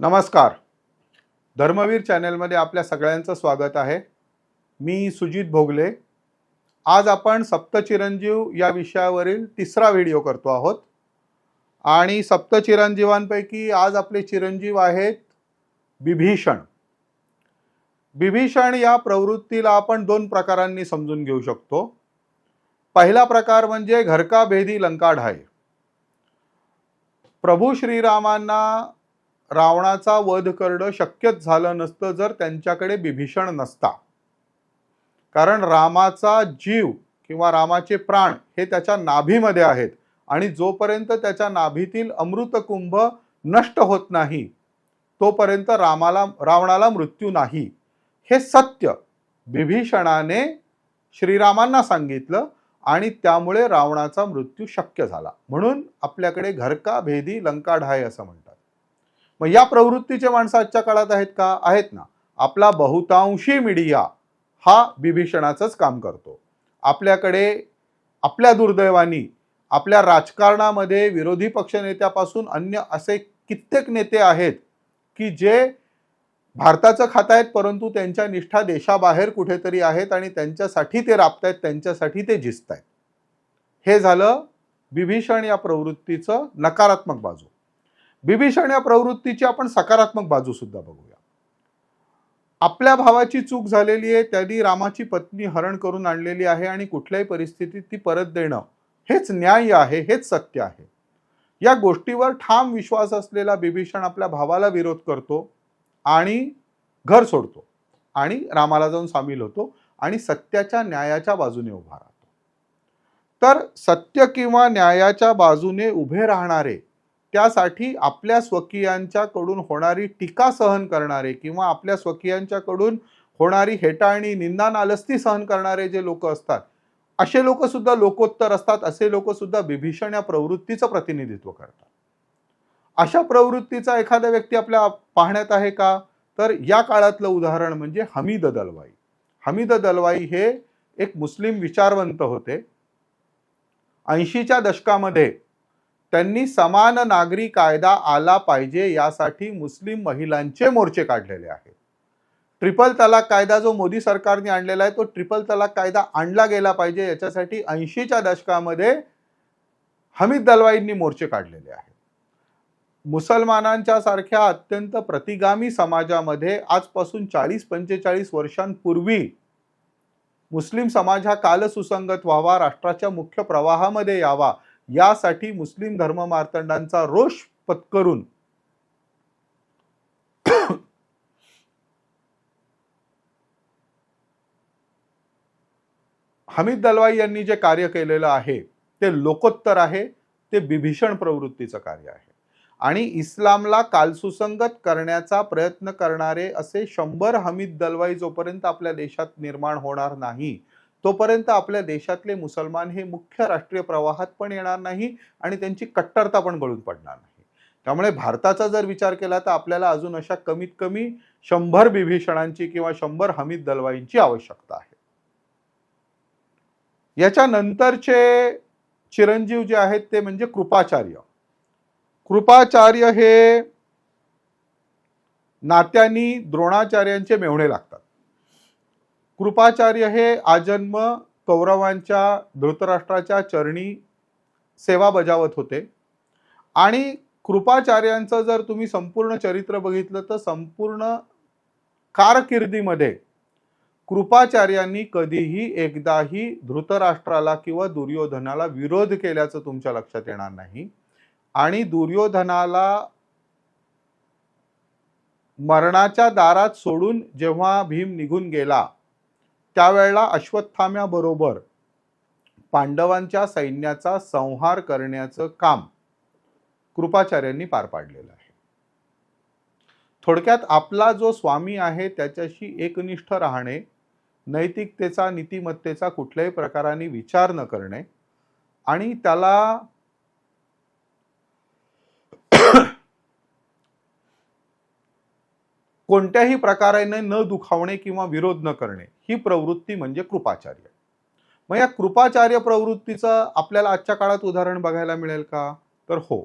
नमस्कार. धर्मवीर चॅनलमध्ये आपल्या सगळ्यांचं स्वागत आहे. मी सुजित भोगले. आज आपण सप्तचिरंजीव या विषयावरील तिसरा व्हिडिओ करतो आहोत. आणि सप्तचिरंजीवांपैकी आज आपले चिरंजीव आहेत बिभीषण बिभीषण या प्रवृत्तीला आपण दोन प्रकारांनी समजून घेऊ शकतो. पहिला प्रकार म्हणजे घरका भेदी लंका ढाय प्रभू श्रीरामांना रावणाचा वध करणं शक्यच झालं नसतं जर त्यांच्याकडे बिभीषण नसता. कारण रामाचा जीव किंवा रामाचे प्राण हे त्याच्या नाभीमध्ये आहेत आणि जोपर्यंत त्याच्या नाभीतील अमृतकुंभ नष्ट होत नाही तोपर्यंत रामाला रावणाला मृत्यू नाही. हे सत्य. बिभीषणाने श्रीरामांना सांगितलं आणि त्यामुळे रावणाचा मृत्यू शक्य झाला. म्हणून आपल्याकडे घरका भेदी लंकाढाय असं म्हणतात. मग या प्रवृत्तीचे माणसं आजच्या काळात आहेत का? आहेत ना. आपला बहुतांशी मीडिया हा बिभीषणाचंच काम करतो. आपल्याकडे आपल्या दुर्दैवानी आपल्या राजकारणामध्ये विरोधी पक्षनेत्यापासून अन्य असे कित्येक नेते आहेत की जे भारताचं खात आहेत परंतु त्यांच्या निष्ठा देशाबाहेर कुठेतरी आहेत आणि त्यांच्यासाठी ते राबतायत त्यांच्यासाठी ते झिजत आहेत हे झालं बिभीषण या प्रवृत्तीचं नकारात्मक बाजू. बिभीषण या प्रवृत्तीची आपण सकारात्मक बाजू सुद्धा बघूया. आपल्या भावाची चूक झालेली आहे त्यांनी रामाची पत्नी हरण करून आणलेली आहे आणि कुठल्याही परिस्थितीत ती परत देणं हेच न्याय आहे हेच सत्य आहे. या गोष्टीवर ठाम विश्वास असलेला बिभीषण आपल्या भावाला विरोध करतो आणि घर सोडतो आणि रामाला जाऊन सामील होतो आणि सत्याच्या न्यायाच्या बाजूने उभा राहतो. तर सत्य किंवा न्यायाच्या बाजूने उभे राहणारे त्यासाठी आपल्या स्वकीयांच्याकडून होणारी टीका सहन करणारे किंवा आपल्या स्वकीयांच्याकडून होणारी हेटाळणी निंदा नालस्ती सहन करणारे जे लोक असतात असे लोक सुद्धा लोकोत्तर असतात असे लोक सुद्धा बिभीषण या प्रवृत्तीचं प्रतिनिधित्व करतात. अशा प्रवृत्तीचा एखादा व्यक्ती आपल्या पाहण्यात आहे का? तर या काळातलं उदाहरण म्हणजे हमीद दलवाई. हमीद दलवाई हे एक मुस्लिम विचारवंत होते. ऐंशीच्या दशकामध्ये त्यांनी समान नागरी कायदा आला पाहिजे यासाठी मुस्लिम महिलांचे मोर्चे काढलेले आहेत. ट्रिपल तलाक कायदा जो मोदी सरकारने आणलेला आहे तो ट्रिपल तलाक कायदा आणला गेला पाहिजे याच्यासाठी ऐंशीच्या दशकामध्ये हमीद दलवाईंनी मोर्चे काढलेले आहेत. मुसलमानांच्या सारख्या अत्यंत प्रतिगामी समाजामध्ये आजपासून चाळीस पंचेचाळीस वर्षांपूर्वी मुस्लिम समाज हा कालसुसंगत व्हावा राष्ट्राच्या मुख्य प्रवाहामध्ये यावा यासाठी मुस्लिम धर्म मार्तंडांचा रोष पत्करून हमीद दलवाई यांनी जे कार्य केलेलं आहे ते लोकोत्तर आहे ते बिभीषण प्रवृत्तीचं कार्य आहे. आणि इस्लामला कालसुसंगत करण्याचा प्रयत्न करणारे असे शंभर हमीद दलवाई जोपर्यंत आपल्या देशात निर्माण होणार नाही तोपर्यंत आपल्या देशातले मुसलमान हे मुख्य राष्ट्रीय प्रवाहात पण येणार नाही आणि त्यांची कट्टरता पण गळून पडणार नाही. त्यामुळे भारताचा जर विचार केला तर आपल्याला अजून अशा कमीत कमी शंभर बिभीषणांची किंवा शंभर हमीद दलवाईंची आवश्यकता आहे. याच्यानंतरचे चिरंजीव जे आहेत ते म्हणजे कृपाचार्य. कृपाचार्य हे नात्यांनी द्रोणाचार्यांचे मेवणे लागतात. कृपाचार्य हे आजन्म कौरवांच्या धृतराष्ट्राच्या चरणी सेवा बजावत होते. आणि कृपाचार्यांचं जर तुम्ही संपूर्ण चरित्र बघितलं तर संपूर्ण कारकिर्दीमध्ये कृपाचार्यांनी कधीही एकदाही धृतराष्ट्राला किंवा दुर्योधनाला विरोध केल्याचं तुमच्या लक्षात येणार नाही. आणि दुर्योधनाला मरणाच्या दारात सोडून जेव्हा भीम निघून गेला त्यावेळेला अश्वत्थाम्याबरोबर पांडवांच्या सैन्याचा संहार करण्याचं काम कृपाचार्यांनी पार पाडलेलं आहे. थोडक्यात आपला जो स्वामी आहे त्याच्याशी एकनिष्ठ राहणे नैतिकतेचा नीतिमत्तेचा कुठल्याही प्रकाराने विचार न करणे आणि त्याला कोणत्याही प्रकाराने न दुखावणे किंवा विरोध न करणे ही प्रवृत्ती म्हणजे कृपाचार्य. मग या कृपाचार्य प्रवृत्तीचं आपल्याला आजच्या काळात उदाहरण बघायला मिळेल का? तर हो.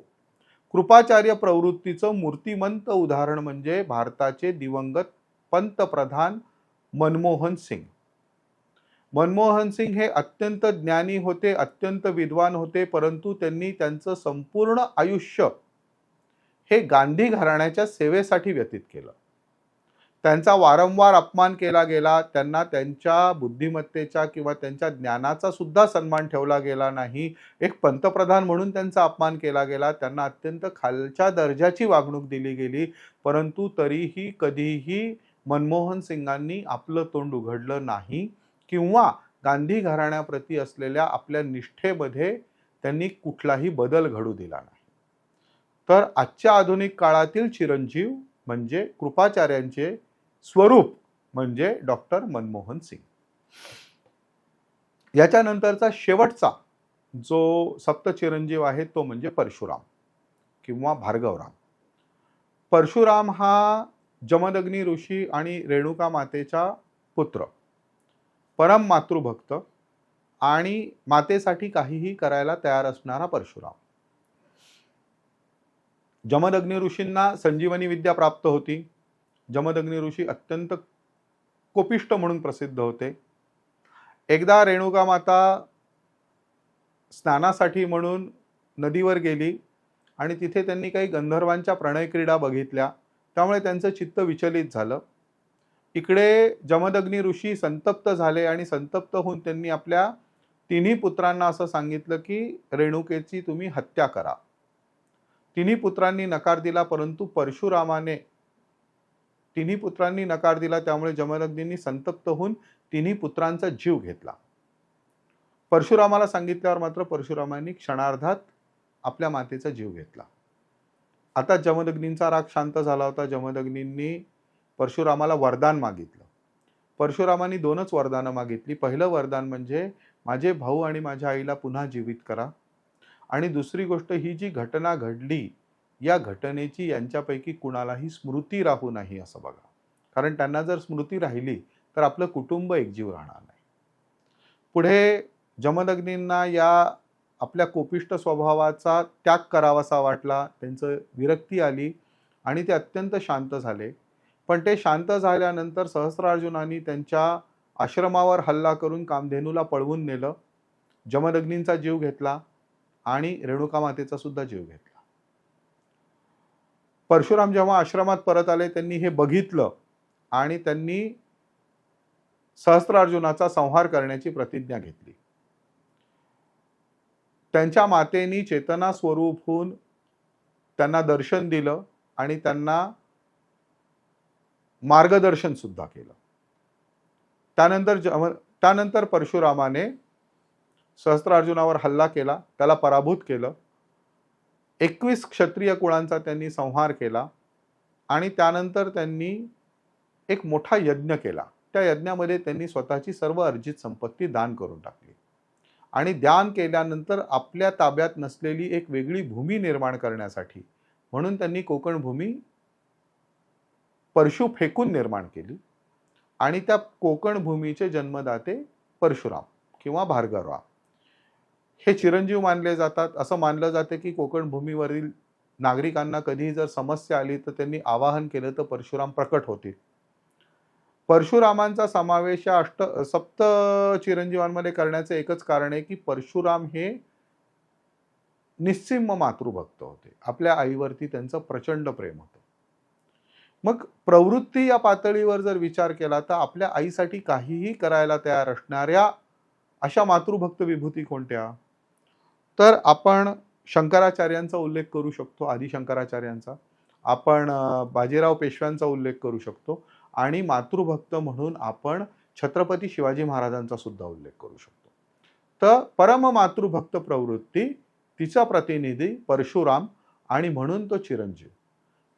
कृपाचार्य प्रवृत्तीचं मूर्तिमंत उदाहरण म्हणजे भारताचे दिवंगत पंतप्रधान मनमोहन सिंग. मनमोहन सिंग हे अत्यंत ज्ञानी होते अत्यंत विद्वान होते परंतु त्यांनी त्यांचं संपूर्ण आयुष्य हे गांधी घराण्याच्या सेवेसाठी व्यतीत केलं. त्यांचा वारंवार अपमान केला गेला त्यांना त्यांच्या बुद्धिमत्तेचा किंवा त्यांच्या ज्ञानाचा सुद्धा सन्मान ठेवला गेला नाही. एक पंतप्रधान म्हणून त्यांचा अपमान केला गेला त्यांना अत्यंत खालच्या दर्जाची वागणूक दिली गेली परंतु तरीही कधीही मनमोहन सिंगांनी आपलं तोंड उघडलं नाही किंवा गांधी घराण्याप्रती असलेल्या आपल्या निष्ठेमध्ये त्यांनी कुठलाही बदल घडू दिला नाही. तर आजच्या आधुनिक काळातील चिरंजीव म्हणजे कृपाचार्यांचे स्वरूप म्हणजे डॉक्टर मनमोहन सिंग. याच्यानंतरचा शेवटचा जो सप्त चिरंजीव आहे तो म्हणजे परशुराम किंवा भार्गवराम. परशुराम हा जमदग्नी ऋषी आणि रेणुका मातेचा पुत्र परम मातृभक्त आणि मातेसाठी काहीही करायला तयार असणारा परशुराम. जमदग्नी ऋषींना संजीवनी विद्या प्राप्त होती. जमदग्नी ऋषी अत्यंत कोपिष्ट म्हणून प्रसिद्ध होते. एकदा रेणुका माता स्नानासाठी म्हणून नदीवर गेली आणि तिथे त्यांनी काही गंधर्वांच्या प्रणय क्रीडा बघितल्या. त्यामुळे त्यांचं चित्त विचलित झालं. इकडे जमदग्नी ऋषी संतप्त झाले आणि संतप्त होऊन त्यांनी आपल्या तिन्ही पुत्रांना असं सांगितलं की रेणुकेची तुम्ही हत्या करा. तिन्ही पुत्रांनी नकार दिला परंतु परशुरामाने तिन्ही पुत्रांनी नकार दिला त्यामुळे जमदग्नींनी संतप्त होऊन तिन्ही पुत्रांचा जीव घेतला. परशुरामाला सांगितल्यावर मात्र परशुरामांनी क्षणार्धात आपल्या मातेचा जीव घेतला. आता जमदग्नींचा राग शांत झाला होता. जमदग्नींनी परशुरामाला वरदान मागितलं. परशुरामांनी दोनच वरदानं मागितली. पहिलं वरदान म्हणजे माझे भाऊ आणि माझ्या आईला पुन्हा जीवित करा. आणि दुसरी गोष्ट ही जी घटना घडली या घटनेची यांच्यापैकी कुणालाही स्मृती राहू नाही असं बघा. कारण त्यांना जर स्मृती राहिली तर आपलं कुटुंब एकजीव राहणार नाही. पुढे जमदग्नींना या आपल्या कोपिष्ट स्वभावाचा त्याग करावासा वाटला त्यांचं विरक्ती आली आणि ते अत्यंत शांत झाले. पण ते शांत झाल्यानंतर सहस्रार्जुनांनी त्यांच्या आश्रमावर हल्ला करून कामधेनूला पळवून नेलं. जमदग्नींचा जीव घेतला आणि रेणुका मातेचा सुद्धा जीव घेतला. परशुराम जेव्हा आश्रमात परत आले त्यांनी हे बघितलं आणि त्यांनी सहस्त्रार्जुनाचा संहार करण्याची प्रतिज्ञा घेतली. त्यांच्या मातेनी चेतना स्वरूप होऊन त्यांना दर्शन दिलं आणि त्यांना मार्गदर्शन सुद्धा केलं. त्यानंतर जम त्यानंतर परशुरामाने सहस्त्रार्जुनावर हल्ला केला त्याला पराभूत केलं. एकवीस क्षत्रिय कुळांचा त्यांनी संहार केला आणि त्यानंतर त्यांनी एक मोठा यज्ञ केला. त्या यज्ञामध्ये त्यांनी स्वतःची सर्व अर्जित संपत्ती दान करून टाकली. आणि दान केल्यानंतर आपल्या ताब्यात नसलेली एक वेगळी भूमी निर्माण करण्यासाठी म्हणून त्यांनी कोकण भूमी परशु फेकून निर्माण केली आणि त्या कोकण भूमीचे जन्मदाते परशुराम किंवा भार्गवराम. हे चिरंजीव मानले जातात. असं मानलं जाते की कोकण भूमीवरील नागरिकांना कधीही जर समस्या आली तर त्यांनी आवाहन केलं तर परशुराम प्रकट होतील. परशुरामांचा समावेश या अष्ट सप्त चिरंजीवांमध्ये करण्याचं एकच कारण आहे की परशुराम हे निस्सिम मातृभक्त होते. आपल्या आईवरती त्यांचं प्रचंड प्रेम होतं. मग प्रवृत्ती या पातळीवर जर विचार केला तर आपल्या आईसाठी काहीही करायला तयार असणाऱ्या अशा मातृभक्त विभूती कोणत्या? तर आपण शंकराचार्यांचा उल्लेख करू शकतो आदी शंकराचार्यांचा. आपण बाजीराव पेशव्यांचा उल्लेख करू शकतो आणि मातृभक्त म्हणून आपण छत्रपती शिवाजी महाराजांचा सुद्धा उल्लेख करू शकतो. तर परम मातृभक्त प्रवृत्ती तिचा प्रतिनिधी परशुराम आणि म्हणून तो चिरंजीव.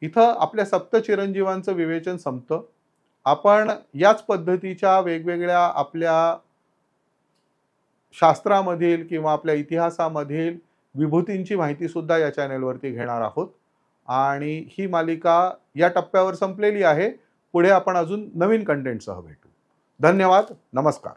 इथं आपल्या सप्त चिरंजीवांचं विवेचन संपतं. आपण याच पद्धतीच्या वेगवेगळ्या आपल्या शास्त्रामधील किंवा आपल्या इतिहासामधील विभूतींची माहितीसुद्धा या चॅनेलवरती घेणार आहोत. आणि ही मालिका या टप्प्यावर संपलेली आहे. पुढे आपण अजून नवीन कंटेंटसह भेटू. धन्यवाद. नमस्कार.